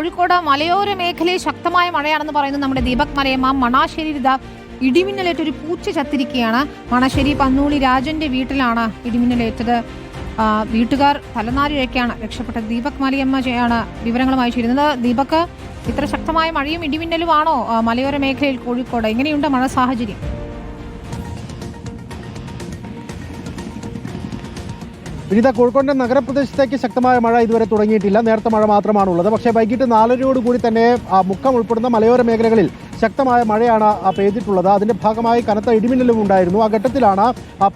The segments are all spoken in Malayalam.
കോഴിക്കോട് മലയോര മേഖലയിൽ ശക്തമായ മഴയാണെന്ന് പറയുന്നത് നമ്മുടെ ദീപക് മലയമ്മ മണാശ്ശേരി ഇതാ ഇടിമിന്നലേറ്റ് ഒരു പൂച്ച ചത്തിരിക്കുകയാണ്. മണശ്ശേരി പന്നൂളി രാജന്റെ വീട്ടിലാണ് ഇടിമിന്നലേറ്റത്. വീട്ടുകാർ തലനാരിഴയ്ക്കാണ് രക്ഷപ്പെട്ടത് ദീപക് മലയമ്മ മലയമ്മയാണ് വിവരങ്ങളുമായി ചേരുന്നത്. ദീപക് ഇത്ര ശക്തമായ മഴയും ഇടിമിന്നലുമാണോ മലയോര മേഖലയിൽ കോഴിക്കോട്? എങ്ങനെയുണ്ട് മഴ സാഹചര്യം? വിനിത കോഴിക്കോട് നഗരപ്രദേശത്തേക്ക് ശക്തമായ മഴ ഇതുവരെ തുടങ്ങിയിട്ടില്ല. നേരത്തെ മഴ മാത്രമാണുള്ളത്. പക്ഷേ വൈകിട്ട് നാലരയോട് കൂടി തന്നെ മുക്കം ഉൾപ്പെടുന്ന മലയോര മേഖലകളിൽ ശക്തമായ മഴയാണ് പെയ്തിട്ടുള്ളത്. അതിന്റെ ഭാഗമായി കനത്ത ഇടിമിന്നലും ഉണ്ടായിരുന്നു. ആ ഘട്ടത്തിലാണ്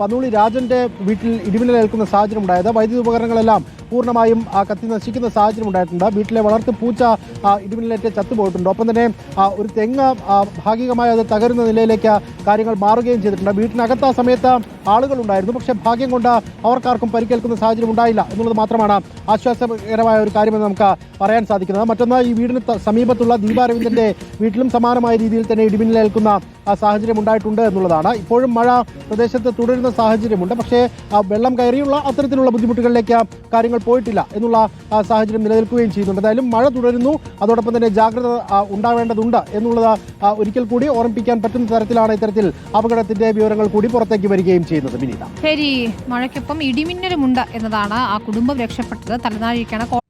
പന്നൂളി രാജന്റെ വീട്ടിൽ ഇടിമിന്നലേൽക്കുന്ന സാഹചര്യം ഉണ്ടായത്. വൈദ്യുതി ഉപകരണങ്ങളെല്ലാം പൂർണമായും കത്തി നശിക്കുന്ന സാഹചര്യം ഉണ്ടായിട്ടുണ്ട്. വീട്ടിലെ വളർത്തു പൂച്ച ഇടിമിന്നലേറ്റ് ചത്തുപോയിട്ടുണ്ട്. ഒപ്പം തന്നെ ഒരു തെങ്ങ് ഭാഗികമായി അത് തകരുന്ന നിലയിലേക്ക് കാര്യങ്ങൾ മാറുകയും ചെയ്തിട്ടുണ്ട്. വീട്ടിനകത്ത് ആ സമയത്ത് ആളുകൾ ഉണ്ടായിരുന്നു. പക്ഷേ ഭാഗ്യം കൊണ്ട് അവർക്കാർക്കും പരിക്കേൽക്കുന്ന സാഹചര്യം ഉണ്ടായില്ല എന്നുള്ളത് മാത്രമാണ് ആശ്വാസകരമായ ഒരു കാര്യമെന്ന് നമുക്ക് പറയാൻ സാധിക്കുന്നത്. മറ്റൊന്ന് ഈ വീടിന് സമീപത്തുള്ള ദീപാരവിന്ദന്റെ വീട്ടിലും സമാനമായ രീതിയിൽ തന്നെ ഇടിമിന്നലേൽക്കുന്ന സാഹചര്യം ഉണ്ടായിട്ടുണ്ട് എന്നുള്ളതാണ്. ഇപ്പോഴും മഴ പ്രദേശത്ത് തുടരുന്ന സാഹചര്യമുണ്ട്. പക്ഷേ ആ വെള്ളം കയറിയുള്ള അത്തരത്തിലുള്ള ബുദ്ധിമുട്ടുകളിലേക്ക് കാര്യങ്ങൾ പോയിട്ടില്ല എന്നുള്ള ആ സാഹചര്യം നിലനിൽക്കുകയും ചെയ്യുന്നുണ്ട്. എന്തായാലും മഴ തുടരുന്നു. അതോടൊപ്പം തന്നെ ജാഗ്രത ഉണ്ടാവേണ്ടതുണ്ട് എന്നുള്ളത് ആ, ഒരിക്കൽ കൂടി ഓർമ്മിപ്പിക്കാൻ പറ്റുന്ന തരത്തിലാണ് ഇത്തരത്തിൽ അപകടത്തിന്റെ വിവരങ്ങൾ കൂടി പുറത്തേക്ക് വരികയും ചെയ്യുന്നത്. വിനീത. ശരി. മഴയ്ക്കൊപ്പം ഇടിമിന്നലുമുണ്ട് എന്നതാണ് ആ കുടുംബം രക്ഷപ്പെട്ടത്. തലനാരിഴയ്ക്കാണ്